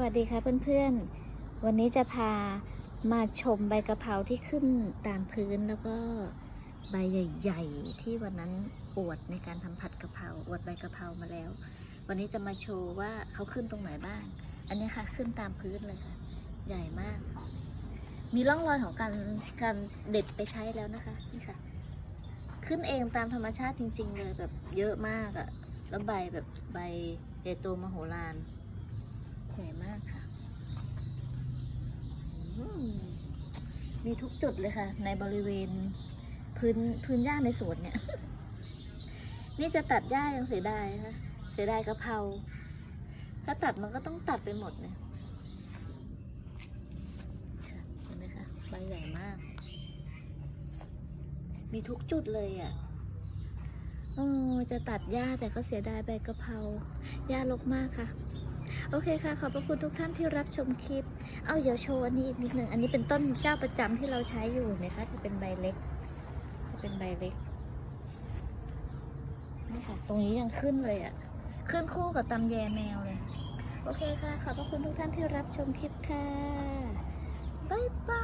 วัสดีค่ะเพื่อนๆ วันนี้จะพามาชมใบกะเพราที่ขึ้นตามพื้นแล้วก็ใบใหญ่ๆ ที่วันนั้นอวดในการทำผัดกะเพราอวดใบกะเพรามาแล้ว วันนี้จะมาโชว์ว่าเขาขึ้นตรงไหนบ้าง อันนี้ค่ะขึ้นตามพื้นเลยค่ะ ใหญ่มาก มีร่องรอยของการการเด็ดไปใช้แล้วนะคะนี่ค่ะ ขึ้นเองตามธรรมชาติจริง ๆ เลยแบบเยอะมากอะแล้วใบแบบใบใหญ่โตมโหฬาร ใหญ่มากค่ะ มีทุกจุดเลยค่ะ ในบริเวณพื้นพื้นหญ้าในสวนเนี่ย นี่จะตัดหญ้ายังเสียดายค่ะ เสียดายกะเพรา ถ้าตัดมันก็ต้องตัดไปหมดเนี่ยเห็นไหมคะใบใหญ่มาก มีทุกจุดเลยอะโอ้จะตัดหญ้าแต่ก็เสียดายใบกะเพราหญ้ารกมากค่ะ โอเคค่ะ ขอบพระคุณทุกท่านที่รับชมคลิป เอาเดี๋ยวโชว์อันนี้อีกนิดหนึ่ง อันนี้เป็นต้นเจ้าประจำที่เราใช้อยู่นะคะจะเป็นใบเล็ก จะเป็นใบเล็กนี่ค่ะ ตรงนี้ยังขึ้นเลยอะ่ะ ขึ้นคู่กับตำแยแมวเลย โอเคค่ะ ขอบพระคุณทุกท่านที่รับชมคลิปค่ะ บ๊ายบาย